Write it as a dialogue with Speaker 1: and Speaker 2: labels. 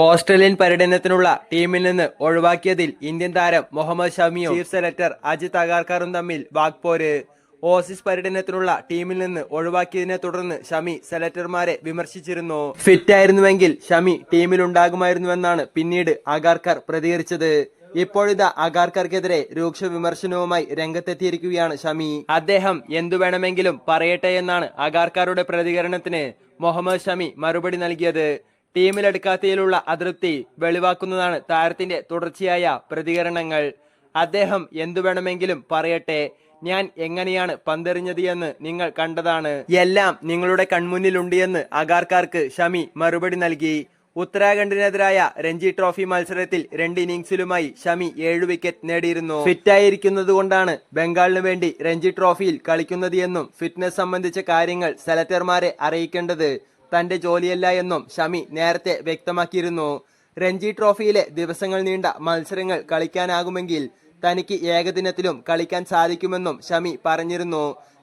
Speaker 1: Australian പര്യടനത്തിനുള്ള ടീമിൽ നിന്ന് ഒഴിവാക്കിയതിൽ ഇന്ത്യൻ താരം മുഹമ്മദ് ഷമിയും ചീഫ് സെലക്ടർ അജിത് അഗാർക്കറും തമ്മിൽ വാക്പോര്. ഓസീസ് പര്യടനത്തിനുള്ള ടീമിൽ നിന്ന് ഒഴിവാക്കിയതിനെ തുടർന്ന് ഷമി സെലക്ടർമാരെ വിമർശിച്ചിരുന്നു. ഫിറ്റ് ആയിരുന്നുവെങ്കിൽ ഷമി ടീമിലുണ്ടാകുമായിരുന്നുവെന്നാണ് പിന്നീട് അഗാർക്കർ പ്രതികരിച്ചത്. ഇപ്പോഴിതാ അഗാർക്കർക്കെതിരെ രൂക്ഷ വിമർശനവുമായി രംഗത്തെത്തിയിരിക്കുകയാണ് ഷമി. അദ്ദേഹം എന്തു വേണമെങ്കിലും പറയട്ടെ എന്നാണ് അഗാർക്കാരുടെ പ്രതികരണത്തിന് മുഹമ്മദ് ഷമി മറുപടി നൽകിയത്. ടീമിലെടുക്കാത്തതിലുള്ള അതൃപ്തി വെളിവാക്കുന്നതാണ് താരത്തിന്റെ തുടർച്ചയായ പ്രതികരണങ്ങൾ. അദ്ദേഹം എന്തു വേണമെങ്കിലും പറയട്ടെ ഞാൻ എങ്ങനെയാണ് പന്തെറിഞ്ഞത് എന്ന് നിങ്ങൾ കണ്ടതാണ്. എല്ലാം നിങ്ങളുടെ കൺമുന്നിലുണ്ട് എന്ന് അഗാർക്കാർക്ക് ഷമി മറുപടി നൽകി. ഉത്തരാഖണ്ഡിനെതിരായ രഞ്ജി ട്രോഫി മത്സരത്തിൽ രണ്ട് ഇന്നിംഗ്സിലുമായി ഷമി ഏഴ് വിക്കറ്റ് നേടിയിരുന്നു. ഫിറ്റായിരിക്കുന്നത് കൊണ്ടാണ് ബംഗാളിന് വേണ്ടി രഞ്ജി ട്രോഫിയിൽ കളിക്കുന്നത് എന്നും ഫിറ്റ്നസ് സംബന്ധിച്ച കാര്യങ്ങൾ സെലക്ടർമാരെ അറിയിക്കേണ്ടത്. തന്റെ ജോലിയല്ല എന്നും ഷമി നേരത്തെ വ്യക്തമാക്കിയിരുന്നു. രഞ്ജി ട്രോഫിയിലെ ദിവസങ്ങൾ നീണ്ട മത്സരങ്ങൾ കളിക്കാനാകുമെങ്കിൽ തനിക്ക് ഏകദിനത്തിലും കളിക്കാൻ സാധിക്കുമെന്നും ഷമി പറഞ്ഞിരുന്നു.